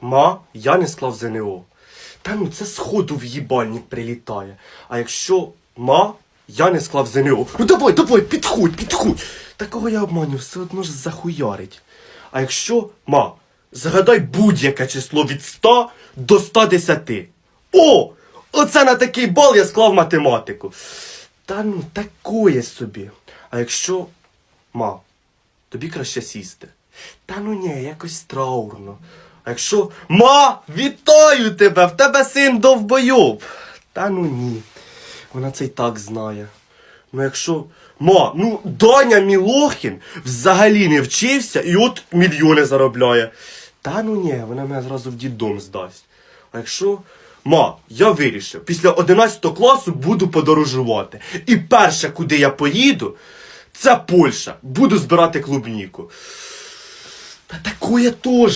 ма, я не склав ЗНО. Та ну це сходу в їбальник прилітає. А якщо ма, я не склав ЗНО. Ну давай, давай, підходь, підходь. Такого я обманю, все одно ж захуярить. А якщо ма, згадай будь-яке число від 100 до 110. О! Оце на такий бал я склав математику. Та ну, такое собі. А якщо ма, тобі краще сісти. Та ну ні, якось траурно. А якщо ма, вітаю тебе! В тебе син довбойоб. Та ну ні. Вона це й так знає. Ну якщо. Ма, ну Даня Мілохін взагалі не вчився і от мільйони заробляє. Та ну ні, вона мене зразу в діддом здасть. А якщо. Ма, я вирішив, після 11 класу буду подорожувати. І перше, куди я поїду, це Польща. Буду збирати клубніку. Та такое теж